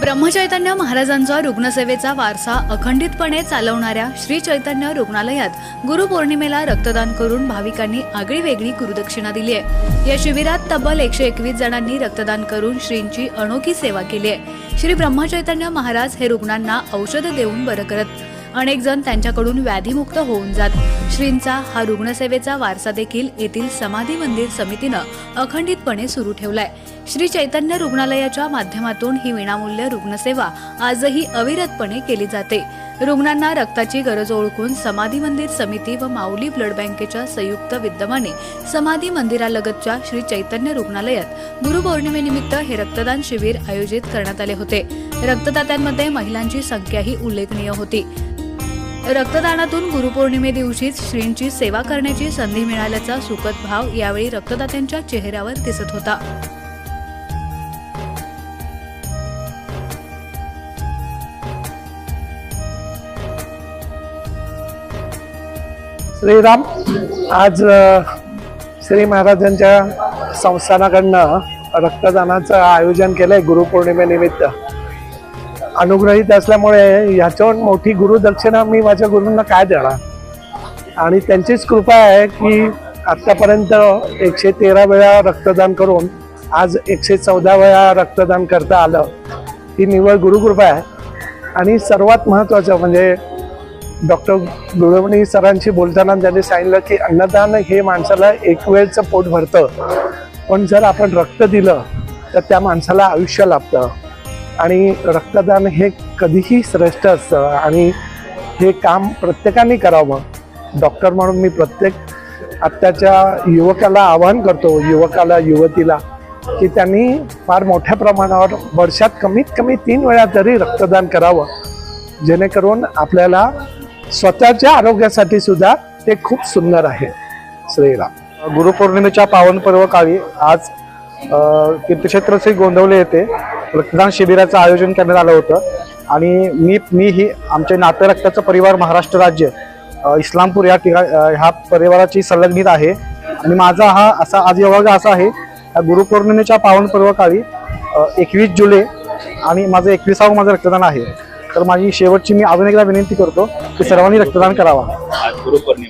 ब्रह्मचैतन्य महाराजांचा रुग्णसेवेचा वारसा अखंडितपणे चालवणाऱ्या श्री चैतन्य रुग्णालयात गुरुपौर्णिमेला रक्तदान करून भाविकांनी आगळी वेगळी गुरुदक्षिणा दिली आहे. या शिबिरात तब्बल एकशे एकवीस जणांनी रक्तदान करून श्रींची अनोखी सेवा केली आहे. श्री ब्रह्मचैतन्य महाराज हे रुग्णांना औषध देऊन बरं करत अनेक जण त्यांच्याकडून व्याधीमुक्त होऊन जात. श्रींचा हा रुग्णसेवेचा वारसा देखील येथील समाधी मंदिर समितीनं अखंडितपणे सुरू ठेवलाय. श्री चैतन्य रुग्णालयाच्या माध्यमातून ही विनामूल्य रुग्णसेवा आजही अविरतपणे केली जाते. रुग्णांना रक्ताची गरज ओळखून समाधी मंदिर समिती व माऊली ब्लड बँकेच्या संयुक्त विद्यमाने समाधी मंदिरालगतच्या श्री चैतन्य रुग्णालयात गुरुपौर्णिमेनिमित्त हे रक्तदान शिबिर आयोजित करण्यात आले होते. रक्तदात्यांमध्ये महिलांची संख्याही उल्लेखनीय होती. रक्तदानातून गुरुपौर्णिमे दिवशीच श्रींची सेवा करण्याची संधी मिळाल्याचा सुखद भाव यावेळी रक्तदात्यांच्या चेहऱ्यावर दिसत होता. श्रीराम आज श्री महाराजांच्या संस्थानाकडनं रक्तदानाचं आयोजन केलंय गुरुपौर्णिमेनिमित्त अनुग्रहित असल्यामुळे ह्याच्यावर मोठी गुरुदक्षिणा मी माझ्या गुरूंना काय देणार? आणि त्यांचीच कृपा आहे की आत्तापर्यंत एकशे तेरा वेळा रक्तदान करून आज एकशे चौदा वेळा रक्तदान करता आलं. ही निव्वळ गुरुकृपा आहे. आणि सर्वात महत्त्वाचं म्हणजे डॉक्टर गुळवणी सरांशी बोलताना त्यांनी सांगितलं की अन्नदान हे माणसाला एक वेळचं पोट भरतं. पण जर आपण रक्त दिलं तर त्या माणसाला आयुष्य लाभतं. आणि रक्तदान हे कधीही श्रेष्ठ असतं. आणि हे काम प्रत्येकाने करावं. डॉक्टर म्हणून मी प्रत्येक आत्ताच्या युवकाला आवाहन करतो युवकाला युवतीला की त्यांनी फार मोठ्या प्रमाणावर वर्षात कमीत कमी तीन वेळा तरी रक्तदान करावं. जेणेकरून आपल्याला स्वतःच्या आरोग्यासाठी सुद्धा ते खूप सुंदर आहे. श्रीराम गुरुपौर्णिमेच्या पावन पर्व काळी आज तीर्थक्षेत्र श्री गोंदवले येथे रक्तदान शिबिराचं आयोजन करण्यात आलं होतं. आणि मी मी ही आमचे नातं रक्ताचं परिवार महाराष्ट्र राज्य इस्लामपूर या ठिकाणी ह्या परिवाराची संलग्नित आहे. आणि माझा हा असा आज योगा असा आहे या गुरुपौर्णिमेच्या पावनपर्वकाळी एकवीस जुलै आणि माझं एकविसावं माझं रक्तदान आहे. तर माझी शेवटची मी अजून एकदा विनंती करतो की सर्वांनी रक्तदान करावा. गुरुपौर्णिमा